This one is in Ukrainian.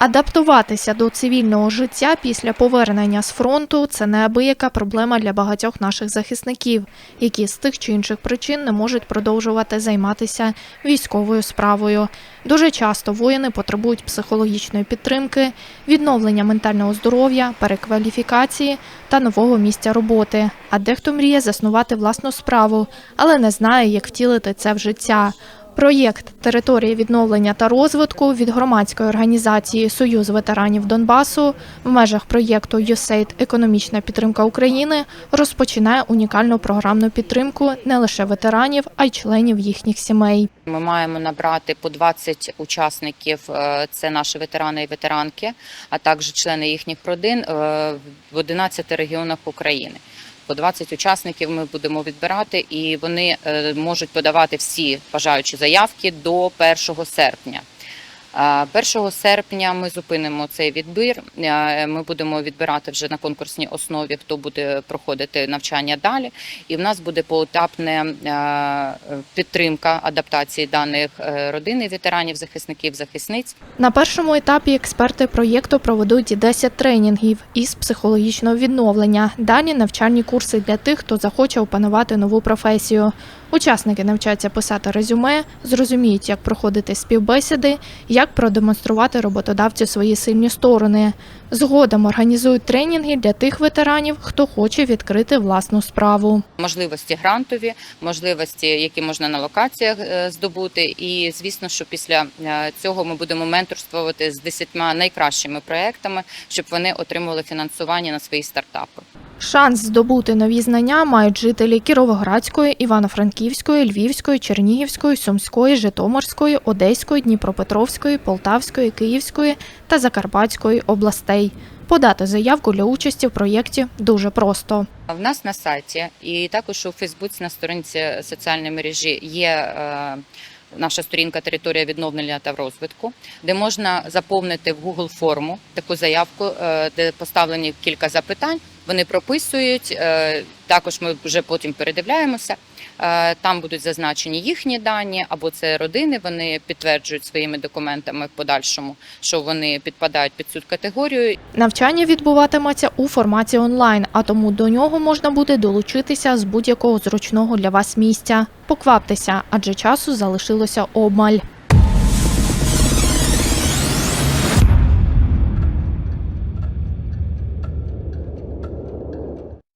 Адаптуватися до цивільного життя після повернення з фронту це неабияка проблема для багатьох наших захисників, які з тих чи інших причин не можуть продовжувати займатися військовою справою. Дуже часто воїни потребують психологічної підтримки, відновлення ментального здоров'я, перекваліфікації та нового місця роботи. А дехто мріє заснувати власну справу, але не знає, як втілити це в життя. Проєкт Територія відновлення та розвитку від громадської організації Союз ветеранів Донбасу в межах проєкту USAID Економічна підтримка України розпочинає унікальну програмну підтримку не лише ветеранів, а й членів їхніх сімей. Ми маємо набрати по 20 учасників. е, Це наші ветерани і ветеранки, а також члени їхніх родин е, в 11 регіонах України. По 20 учасників ми будемо відбирати, і вони е, можуть подавати всі бажаючі заявки до 1 серпня. Е, 1 серпня ми зупинимо цей відбір. Ми будемо відбирати вже на конкурсній основі, хто буде проходити навчання далі. І в нас буде поетапна е, підтримка адаптації даних е, родин і ветеранів, захисників, захисниць. На першому етапі експерти проєкту проведуть 10 тренінгів із психологічного відновлення. Далі навчальні курси для тих, хто захоче опанувати нову професію. Учасники навчаться писати резюме, зрозуміють, як проходити співбесіди, як продемонструвати роботодавцю свої сильні сторони. Згодом організують тренінги для тих ветеранів, хто хоче відкрити власну справу. Можливості грантові, можливості, які можна на локаціях е, здобути. І звісно, що після е, цього ми будемо менторствувати з 10 найкращими проектами, щоб вони отримували фінансування на свої стартапи. Шанс здобути нові знання мають жителі Кіровоградської, Івано-Франківської, Львівської, Чернігівської, Сумської, Житомирської, Одеської, Дніпропетровської, Полтавської, Київської та Закарпатської областей. Подати заявку для участі в проєкті дуже просто. В нас на сайті і також у Фейсбуці на сторінці соціальної мережі є. е, Наша сторінка територія відновлення та розвитку, де можна заповнити в Google форму таку заявку, е, де поставлені кілька запитань. Вони прописують. е, Також ми вже потім передивляємося. Е, Там будуть зазначені їхні дані, або це родини. Вони підтверджують своїми документами в подальшому, що вони підпадають під цю категорію, Навчання відбуватиметься у форматі онлайн, а тому до нього можна буде долучитися з будь-якого зручного для вас місця. Покваптеся, адже часу залишилося обмаль.